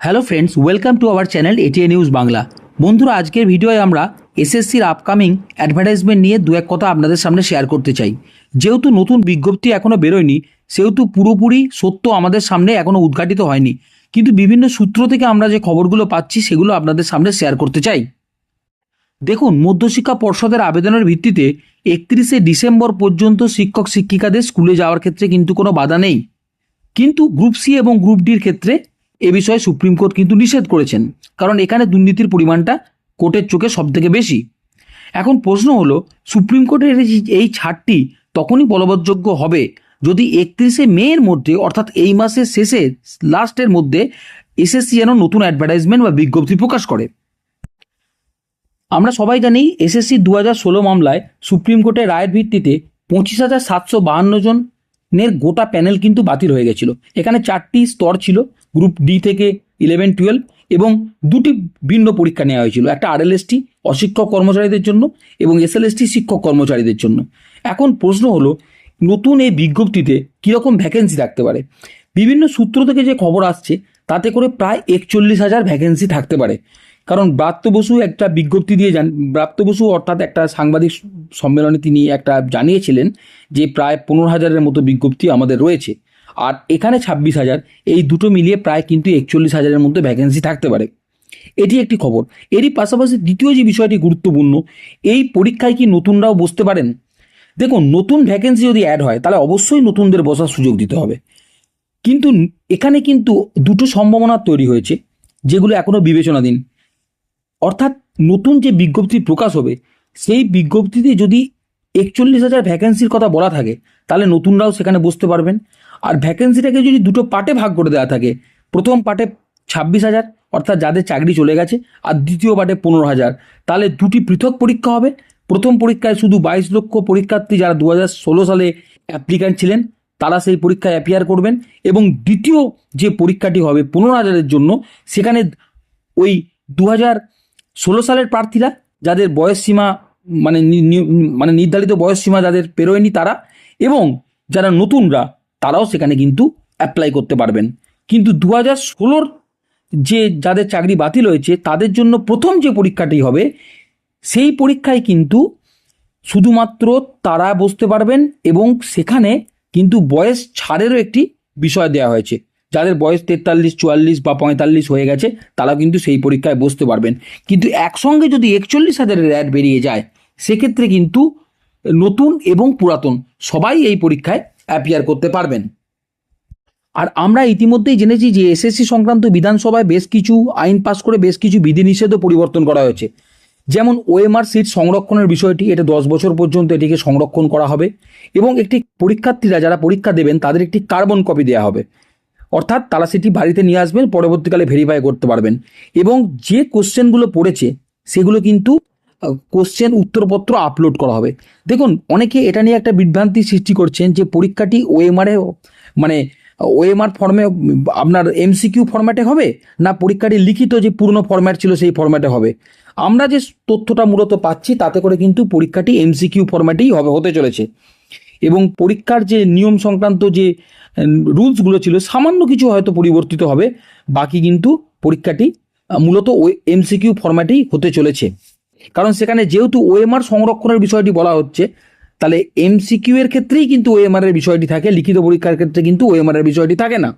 Hello friends welcome to our channel ATN news Bangla বন্ধুরা, আজকের ভিডিওয়ে আমরা এসএসসির আপকামিং অ্যাডভার্টাইজমেন্ট নিয়ে দু এক কথা আপনাদের সামনে শেয়ার করতে চাই। যেহেতু নতুন বিজ্ঞপ্তি এখনও বেরোয়নি, সেহেতু পুরোপুরি সত্য আমাদের সামনে এখনও উদ্ঘাটিত হয়নি। কিন্তু বিভিন্ন সূত্র থেকে আমরা যে খবরগুলো পাচ্ছি, সেগুলো আপনাদের সামনে শেয়ার করতে চাই। দেখুন, মধ্যশিক্ষা পর্ষদের আবেদনের ভিত্তিতে একত্রিশে ডিসেম্বর পর্যন্ত শিক্ষক শিক্ষিকাদের স্কুলে যাওয়ার ক্ষেত্রে কিন্তু কোনো বাধা নেই। কিন্তু গ্রুপ সি এবং গ্রুপ ডির ক্ষেত্রে এ বিষয়ে সুপ্রিম কোর্ট কিন্তু নিষেধ করেছেন। কারণ এখানে দুর্নীতির পরিমাণটা কোর্টের চোখে সব থেকে বেশি। এখন প্রশ্ন হলো, সুপ্রিম কোর্টের এই- ছাড়টি তখনই বলবৎযোগ্য হবে যদি একত্রিশে মের মধ্যে, অর্থাৎ এই মাসের শেষে, লাস্টের মধ্যে এসএসসি যেন নতুন অ্যাডভার্টাইজমেন্ট বা বিজ্ঞপ্তি প্রকাশ করে। আমরা সবাই জানি এসএসসি দু হাজার ষোলো মামলায় সুপ্রিম কোর্টের রায়ের ভিত্তিতে পঁচিশ হাজার সাতশো বাহান্ন জনের গোটা প্যানেল কিন্তু বাতিল হয়ে গেছিল। এখানে চারটি স্তর ছিল, গ্রুপ ডি থেকে ইলেভেন, টুয়েলভ এবং দুটি ভিন্ন পরীক্ষা নেওয়া হয়েছিল, একটা আরএলএসটি অশিক্ষক কর্মচারীদের জন্য এবং এসএলএসটি শিক্ষক কর্মচারীদের জন্য। এখন প্রশ্ন হলো, নতুন এই বিজ্ঞপ্তিতে কীরকম ভ্যাকেন্সি থাকতে পারে? বিভিন্ন সূত্র থেকে যে খবর আসছে, তাতে করে প্রায় একচল্লিশ হাজার ভ্যাকেন্সি থাকতে পারে। কারণ ব্রাত্য বসু একটা বিজ্ঞপ্তি দিয়ে জান, ব্রাত্য বসু অর্থাৎ একটা সাংবাদিক সম্মেলনে তিনি একটা জানিয়েছিলেন যে প্রায় পনেরো হাজারের মতো বিজ্ঞপ্তি আমাদের রয়েছে। আর এখানে ছাব্বিশ হাজার, এই দুটো মিলিয়ে প্রায় কিন্তু একচল্লিশ হাজারের মধ্যে ভ্যাকেন্সি থাকতে পারে। এটি একটি খবর। এরই পাশাপাশি দ্বিতীয় যে বিষয়টি গুরুত্বপূর্ণ, এই পরীক্ষায় কি নতুনরাও বসতে পারেন? দেখুন, নতুন ভ্যাকেন্সি যদি অ্যাড হয়, তাহলে অবশ্যই নতুনদের বসার সুযোগ দিতে হবে। কিন্তু এখানে কিন্তু দুটো সম্ভাবনা তৈরি হয়েছে, যেগুলো এখনও বিবেচনাধীন। নতুন যে বিজ্ঞপ্তি প্রকাশ হবে, সেই বিজ্ঞপ্তিতে যদি একচল্লিশ হাজার ভ্যাকেন্সির কথা বলা থাকে, তাহলে নতুনরাও সেখানে বসতে পারবেন। আর ভ্যাকেন্সিটাকে যদি দুটো পার্টে ভাগ করে দেওয়া থাকে, প্রথম পার্টে ছাব্বিশ হাজার, অর্থাৎ যাদের চাকরি চলে গেছে, আর দ্বিতীয় পার্টে পনেরো হাজার, তাহলে দুটি পৃথক পরীক্ষা হবে। প্রথম পরীক্ষায় শুধু বাইশ লক্ষ পরীক্ষার্থী যারা দু হাজার ষোলো সালে অ্যাপ্লিক্যান্ট ছিলেন, তারা সেই পরীক্ষায় অ্যাপিয়ার করবেন। এবং দ্বিতীয় যে পরীক্ষাটি হবে পনেরো হাজারের জন্য, সেখানে ওই দু হাজার ষোলো সালের প্রার্থীরা যাদের বয়স সীমা মানে মানে নির্ধারিত বয়স সীমা যাদের পেরোয়নি তারা এবং যারা নতুনরা তারাও সেখানে কিন্তু অ্যাপ্লাই করতে পারবেন। কিন্তু দু হাজার ষোলোর যে যাদের চাকরি বাতিল হয়েছে তাদের জন্য প্রথম যে পরীক্ষাটি হবে সেই পরীক্ষায় কিন্তু শুধুমাত্র তারা বসতে পারবেন এবং সেখানে কিন্তু বয়স ছাড়েরও একটি বিষয় দেওয়া হয়েছে। যাদের বয়স তেতাল্লিশ, চুয়াল্লিশ বা পঁয়তাল্লিশ হয়ে গেছে তারা কিন্তু সেই পরীক্ষায় বসতে পারবেন। কিন্তু একসঙ্গে যদি একচল্লিশ হাজারের অ্যাড বেরিয়ে যায়, সেক্ষেত্রে কিন্তু নতুন এবং পুরাতন সবাই এই পরীক্ষায় অ্যাপিয়ার করতে পারবেন। আর আমরা ইতিমধ্যেই জেনেছি যে এসএসসি সংক্রান্ত বিধানসভায় বেশ কিছু আইন পাশ করে বেশ কিছু বিধিনিষেধও পরিবর্তন করা হয়েছে। যেমন ওএমআর সিট সংরক্ষণের বিষয়টি, এটা দশ বছর পর্যন্ত এটিকে সংরক্ষণ করা হবে এবং একটি পরীক্ষার্থীরা যারা পরীক্ষা দেবেন, তাদের একটি কার্বন কপি দেওয়া হবে। অর্থাৎ তারা সেটি বাড়িতে নিয়ে আসবেন, পরবর্তীকালে ভেরিফাই করতে পারবেন। এবং যে কোশ্চেনগুলো পড়েছে, সেগুলো কিন্তু কোশ্চেন উত্তরপত্র আপলোড করা হবে। দেখুন, অনেকে এটা নিয়ে একটা বিভ্রান্তি সৃষ্টি করছেন যে পরীক্ষাটি ওএমআরে মানে ওএমআর ফর্মে আপনার এমসিকিউ ফর্ম্যাটে হবে, না পরীক্ষাটি লিখিত যে পুরনো ফর্ম্যাট ছিল সেই ফর্ম্যাটে হবে? আমরা যে তথ্যটা মূলত পাচ্ছি, তাতে করে কিন্তু পরীক্ষাটি এমসিকিউ ফর্ম্যাটেই হবে, হতে চলেছে। এবং পরীক্ষার যে নিয়ম সংক্রান্ত যে রুলসগুলো ছিল, সামান্য কিছু হয়তো পরিবর্তিত হবে। বাকি কিন্তু পরীক্ষাটি মূলত ওই এমসিকিউ ফরম্যাটেই হতে চলেছে। কারণ সেখানে যেহেতু ওএমআর সংরক্ষণের বিষয়টি বলা হচ্ছে, তাহলে এমসিকিউ এর ক্ষেত্রেই কিন্তু ওএমআর এর বিষয়টি থাকে, লিখিত পরীক্ষার ক্ষেত্রে কিন্তু ওএমআর এর বিষয়টি থাকে না।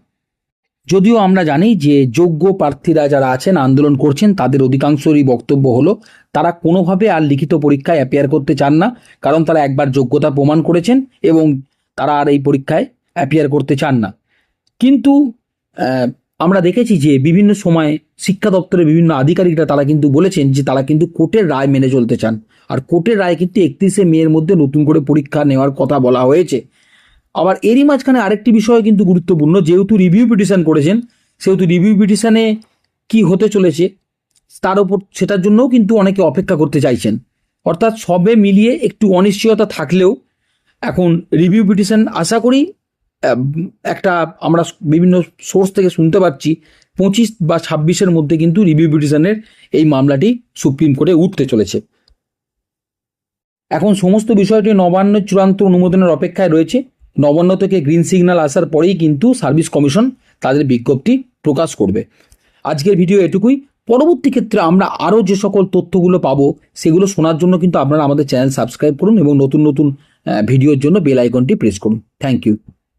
যদিও আমরা জানি যে যোগ্য প্রার্থীরা যারা আছেন, আন্দোলন করছেন, তাদের অধিকাংশরই বক্তব্য হলো, তারা কোনোভাবে আর লিখিত পরীক্ষায় অ্যাপিয়ার করতে চান না, কারণ তারা একবার যোগ্যতা প্রমাণ করেছেন এবং তারা আর এই পরীক্ষায় অ্যাপিয়ার করতে চান না। কিন্তু আমরা দেখেছি যে বিভিন্ন সময়ে শিক্ষা দপ্তরের বিভিন্ন আধিকারিকরা তারা কিন্তু বলেছেন যে তারা কিন্তু কোর্টের রায় মেনে চলতে চান। আর কোর্টের রায় কিন্তু একত্রিশে মেয়ের মধ্যে নতুন করে পরীক্ষা নেওয়ার কথা বলা হয়েছে। আবার এরই মাঝখানে আরেকটি বিষয় কিন্তু গুরুত্বপূর্ণ, যেহেতু রিভিউ পিটিশন করেছেন, সেহেতু রিভিউ পিটিশনে কি হতে চলেছে, তার উপর সেটার জন্যও কিন্তু অনেকে অপেক্ষা করতে চাইছেন। অর্থাৎ সবে মিলিয়ে একটু অনিশ্চয়তা থাকলেও এখন রিভিউ পিটিশন আশা করি একটা আমরা বিভিন্ন সোর্স থেকে শুনতে পাচ্ছি, পঁচিশ বা ছাব্বিশের মধ্যে কিন্তু রিভিউ পিটিশনের এই মামলাটি সুপ্রিম কোর্টে উঠতে চলেছে। এখন সমস্ত বিষয়টি নবান্নের চূড়ান্ত অনুমোদনের অপেক্ষায় রয়েছে। নবান্ন থেকে গ্রিন সিগন্যাল আসার পরেই কিন্তু সার্ভিস কমিশন তাদের বিজ্ঞপ্তি প্রকাশ করবে। আজকের ভিডিও এটুকুই। পরবর্তী ক্ষেত্রে আমরা আরও যে সকল তথ্যগুলো পাবো, সেগুলো শোনার জন্য কিন্তু আপনারা আমাদের চ্যানেল সাবস্ক্রাইব করুন এবং নতুন নতুন ভিডিওর জন্য বেল আইকনটি প্রেস করুন। Thank you